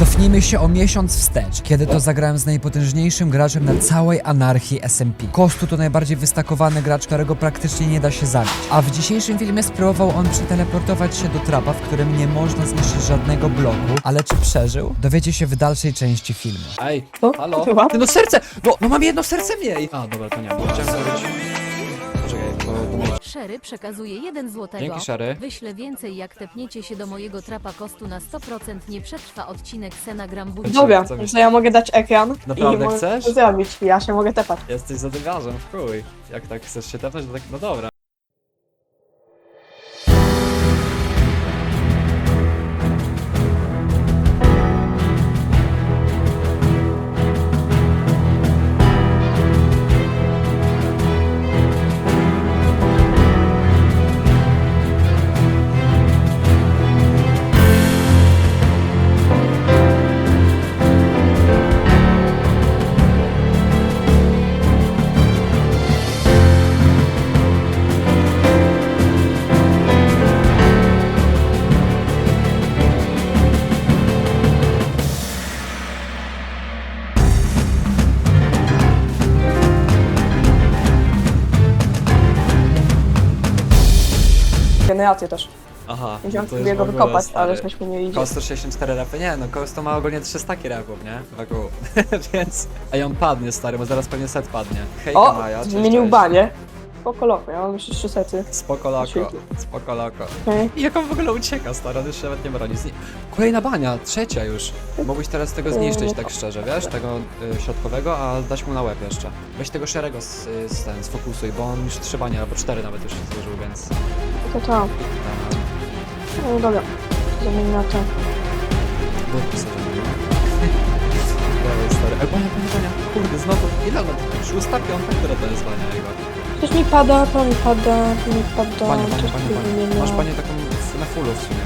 Cofnijmy się o miesiąc wstecz, kiedy to zagrałem z najpotężniejszym graczem na całej anarchii SMP. Kostu to najbardziej wystakowany gracz, którego praktycznie nie da się zabić. A w dzisiejszym filmie spróbował on przeteleportować się do trapa, w którym nie można zniszczyć żadnego bloku. Ale czy przeżył? Dowiecie się w dalszej części filmu. Ej, Co? halo? Ty no serce! No, no mam jedno serce mniej! A, dobra, to nie, bo chciałem zrobić... Sherry przekazuje 1 złotego. Dzięki, Sherry. Wyślę więcej, jak tepniecie się do mojego trapa kostu na 100% nie przetrwa odcinek Sena Grambuci. Dobra, Co myślisz? że ja mogę dać ekran Naprawdę i mogę chcesz? to zrobić. Ja się mogę tepać. Jesteś zadygarzem, w chuj. Jak tak chcesz się tepnąć, to tak, no dobra. Generację też. Aha, Będziemy to jest sobie go wykopać, stary. ale żeśmy nie idzie. Kosto 64 repy? Nie, no Kosto ma ogólnie 300 repów, nie? Taką, więc... A on padnie, stary, bo zaraz pewnie set padnie. Hejka O, Maja, cześć, zmienił cześć. banie. Spoko loko, ja mam jeszcze trzy sety. Spoko loko, spoko loko. Okej. I jak on w ogóle ucieka, stary, on już nawet nie broni. Zni- Kolejna bania, trzecia już. Mógłbyś teraz tego zniszczyć, tak szczerze, wiesz? Tego y, środkowego, a dać mu na łeb jeszcze. Weź tego szerego z, z ten, sfokusuj, bo on już trzy banie, albo cztery nawet już się złożył, więc... To to. No dobra. Zamień na to. Dawaj, stary. Ej, bania, bania, bania. Kurde, znowu, ile ona? Szósta, piąta, która to jest bania jego? Coś mi pada, to mi pada, to mi pada. Bania, tu bania. wymienia. Masz banię taką na fullu w sumie.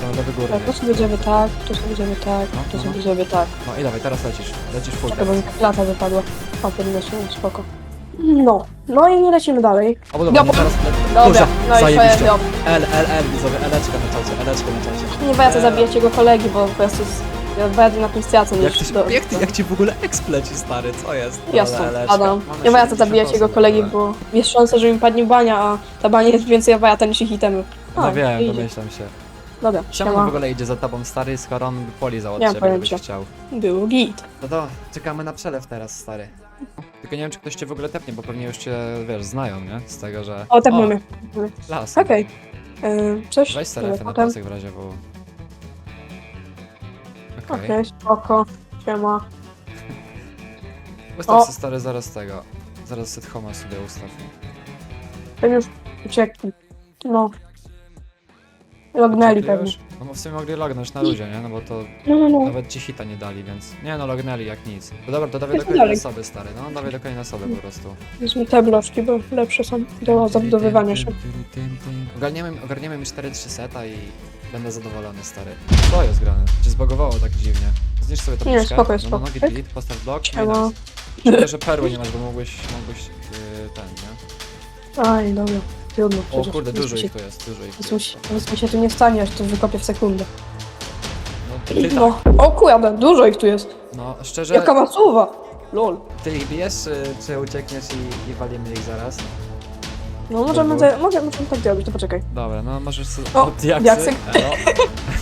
To lewy. Tak, to sobie zrobię tak, to sobie zrobię tak, No, to no, sobie no. zrobię tak. No i dawaj, teraz lecisz. Lecisz full Czekaj, bo mi klata wypadła. A, podniosłem, spoko. No, no i lecimy dalej. O, bo dobra, no teraz le- Dobra, no i zajebiście. L, L, L, widzowie, Eleczkę na czacie, Eleczkę na czacie. Nie warto Eee. zabijać jego kolegi, bo po prostu z- ja bardziej na tym stracę Jak, niż... ty, do- jak, ty, jak ci w ogóle ekspleci, stary, co jest? Ja. Mamy Nie warto 70% zabijać jego kolegi, bo jest szansa, że mi padnie bania, a ta bania jest więcej awajata niż ich itemy. No A, wiem, idzie. domyślam się. Dobra, Czemu on w ogóle idzie za tobą, stary, skoro on poli za od Nie ciebie, gdybyś chciał? Był git. No to czekamy na przelew teraz, stary. Tylko nie wiem, czy ktoś cię w ogóle tepnie, bo pewnie już cię, wiesz, znają, nie? Z tego, że... O, tak mamy. Las. Okej. Yy, Coś? Weź Dobra, serefy na potem. pasek w razie, bo... Okej. Okej, spoko. Siema. Ustaw O. sobie stary zaraz tego. Zaraz set homa sobie ustaw. Ten już uciekli. No. Lognęli pewnie. już? No bo w sumie mogli lognąć na ludzie, nie? No bo to No, no, no. nawet ci hita nie dali, więc... Nie no, lognęli jak nic. No dobra, to dawaj do Jedźmy kolejnej dalej. osoby, stary, no. Dawaj do kolejnej osoby po prostu. Wezmę te bloczki, bo lepsze są do zabudowywania się. Ogarniemy, ogarniemy mi 4-3 seta i będę zadowolony, stary. Co jest grane? Cię zbagowało tak dziwnie. Zniszcz sobie to Nie, spoko no, no, spoko. nogi delete, postaw blok, Siema. minus. Szkoda, że perły nie masz, bo mógłbyś, mógłbyś yy, ten, nie? Aj, dobra. Trudno O przecież. kurde, Nic dużo mi się- ich tu jest, dużo ich tu nic jest. się- Nic mi się tu nie stanie, aż to wykopię w sekundę. No, ty tak, No. O kurde, dużo ich tu jest. no szczerze, Jaka masuwa. Lol. ty ich bijesz, czy, czy uciekniesz i, i walimy ich zaraz? No możemy, za, może, możemy tak zrobić, to poczekaj. Dobra, no możesz sobie... O, diaksy. diaksy.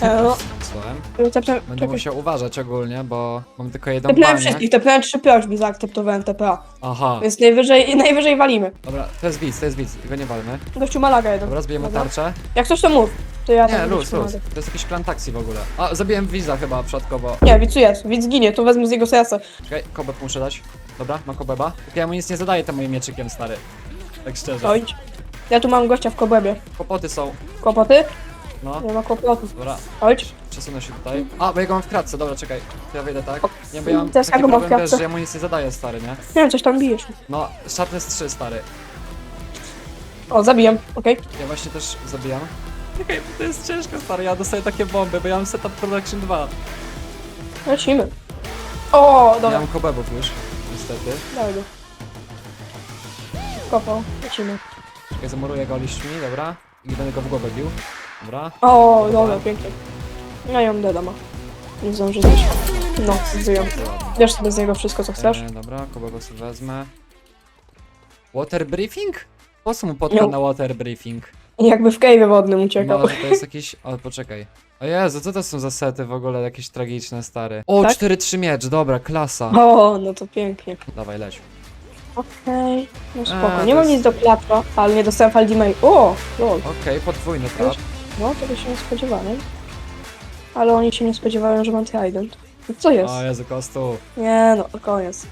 Elo. E, Słucham. no, tepnę, Będę czekaj. musiał uważać ogólnie, bo mam tylko jedną Tepnąłem panię. wszystkich, tepnąłem trzy prośby, zaakceptowałem TPA. Aha, Więc najwyżej, najwyżej walimy. dobra, to jest widz, to jest widz, go nie walmy. Gościu malaga jeden. Dobra, zbijemy Dobra. tarczę. Jak coś to mów. To ja Nie, tam luz, luz. To jest jakiś klan taksi w ogóle. A, zabiłem widza chyba przypadkowo. Nie, widz jest, widz ginie, to wezmę z jego serca. Czekaj, kobeb muszę dać. Dobra, mam kobeba. Ja mu nic nie zadaję tym moim mieczykiem, stary. Tak szczerze. Oj. Ja tu mam gościa w kobłębie. Kłopoty są. Kłopoty? No, Nie ma kłopotów. dobra, Chodź. przesunę się tutaj. A, bo ja go mam w kratce, dobra, czekaj. To ja wyjdę tak. Nie, bo ja mam Teraz ja taki go mam w problem też, kratce. że ja mu nic nie zadaję, stary, nie? Nie wiem, coś tam bijesz. No, sharpness 3, stary. O, zabijam, okej. Ja właśnie też zabijam. Czekaj, bo to jest ciężko, stary, ja dostaję takie bomby, bo ja mam setup production 2. Lecimy. O, Ja dobra, mam kobebów już, niestety. dawaj go. Kopał, lecimy. Czekaj, zamuruję go liśćmi, dobra. I będę go w głowę bił. Dobra. O, Dobra. pięknie. No deda ma. Nie zdąży zejść. No, ładnie. Wiesz sobie z niego wszystko, co chcesz? E, dobra, kogo sobie wezmę. Water briefing? Po co mu podkład No. na water briefing? Jakby w cave'ie wodnym uciekał. Może to jest jakiś... O, poczekej. O Jezu, co to są za sety w ogóle jakieś tragiczne, stary? O, Tak? 4-3 miecz, dobra, klasa. O, no to pięknie. Dawaj, leć. Okej, no spoko. Nie mam jest- nic do klapra, ale nie dostałem Faldimej. O, lol. Okej, podwójny trap. No, tego się nie spodziewałem. Ale oni się nie spodziewają, że mam Trident. Co jest? O Jezu, kostu. Nie no, koniec.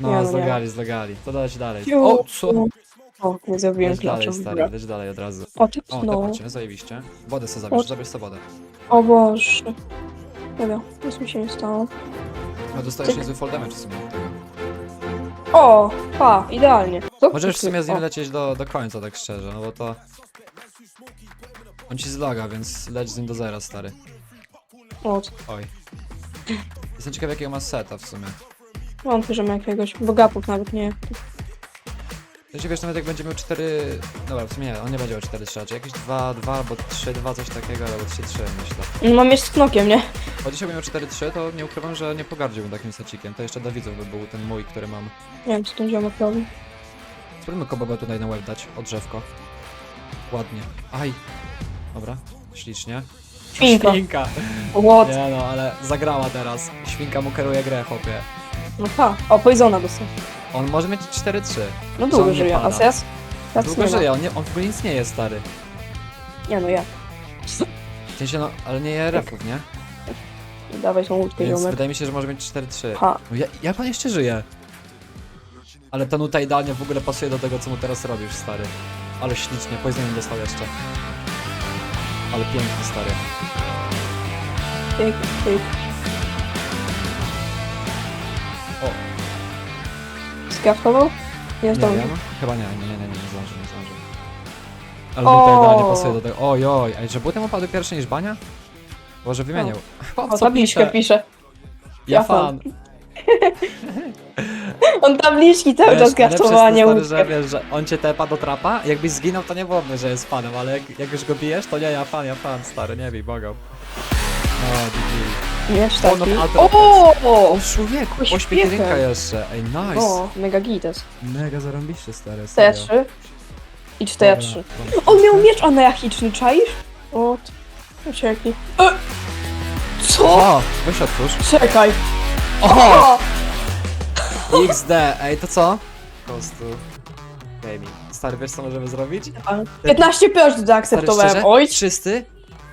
Nie, No, no nie. zlogali, zlogali. To dać dalej. O, co? O, nie zrobiłem Leć dalej, stary, leć dalej od razu. O, ty O, no. tepacie, zajebiście. Wodę sobie zabierz, O. zabierz sobie wodę. O Boże. Dobra, nic mi się nie stało. No dostajesz niezły fall damage w sumie od tego. O, pa, idealnie. Co? Możesz w sumie z nim O, lecieć do, do końca, tak szczerze, no bo to... On ci zlaga, więc leć z nim do zera, stary. O, Oj. Jestem ciekaw jakiego ma seta w sumie. wątpię, że ma jakiegoś bogapów nawet nie. To się wiesz, nawet jak będzie miał 4... Dobra, w sumie nie, on nie będzie miał 4 3 raczej jakieś 2, 2 albo 3, 2, coś takiego, albo 3, 3 myślę. No, Mam mieć z knokiem, nie? Bo dzisiaj bym miał 4, 3, to nie ukrywam, że nie pogardziłbym takim secikiem. To jeszcze dla widzów by był ten mój, który mam. Nie wiem, co ten ziomek robi. Spróbujmy kobobę tutaj na łeb dać, o drzewko. Ładnie. Aj. Dobra, ślicznie. Świnka. Świnka. What? Nie no, ale zagrała teraz. Świnka mu kieruje grę, chłopie. No pa. O, poisona dostał. On może mieć 4-3. No długo on nie żyje, a pada. teraz? Teraz Długo nie ma. żyje, on, nie, on w ogóle nic nie jest stary. Nie no, ja. W sensie no, ale nie je refów, nie? Dawaj tą łódkę, Więc ziomek. wydaje mi się, że może mieć 4-3. Ha. No ja, jak pan jeszcze żyje? Ale ta nuta idealnie w ogóle pasuje do tego, co mu teraz robisz, stary. Ale ślicznie, pojezdnienie dostał jeszcze. Ale piękny, stary. Pyk, pyk. Skaftował? Nie zdążył. wiem. Chyba nie, nie, nie, nie, nie, nie zdąży, nie zdąży. Ale O! nuta idealnie pasuje do tego. Oj, oj, ej, że butem opadły pierwsze niż bania? Boże, wymieniał. Po O, tabliczkę pisze? Ja Ja fan. On tabliczki cały czas najlepsze jest to, kraftował, a nie stary, łódkę. że wiesz, że on cię tepa do trapa, jakbyś zginął, to nie byłoby, że jest fanem, ale jak, jak już go bijesz, to nie, ja fan, ja fan, stary, nie bij, bogał. O, GG. Miecz O, taki. O! O, człowieku, oświetlinka jeszcze, ej, nice. O, mega gites. Mega zarąbiście, stary, serio. T3 i 4-3. Dobra, On miał miecz anarchiczny, czaisz? O, uciekli. E! Co? O, weź otwórz. Czekaj. Oho! XD, ej, to co? Po prostu... Gaming. Stary, wiesz co możemy zrobić? 15 prość Stary, zaakceptowałem. szczerze? Oj, Wszyscy?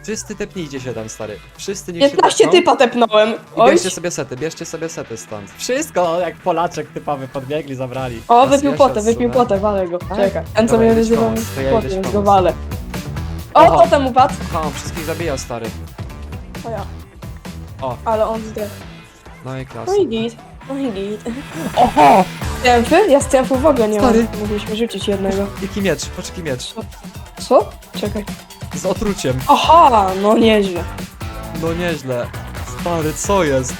Wszyscy tepnijcie się tam, stary. Wszyscy niech się 15 tepną. typa tepnąłem. I Oj. bierzcie sobie sety, bierzcie sobie sety stąd. Wszystko jak Polaczek typowy podbiegli, zabrali. O, wypił się potę, wypił potę, walę go. Tak? Czekaj. Ten co Dobra, mnie idę ci wyzywał, pomóc, to ja idę ci potę, go walę. O, potem upadł. Ha, on wszystkich zabijał, stary. O ja. O. Ale on zdechł. No i klasa. No i git. No i git. Oho! Stępy? Ja stępu w ogóle nie Stary. mam. Mogliśmy rzucić jednego. Jaki miecz? Patrz jaki miecz. Co? Czekaj. Z otruciem. Aha, no nieźle. No nieźle. Stary, co jest?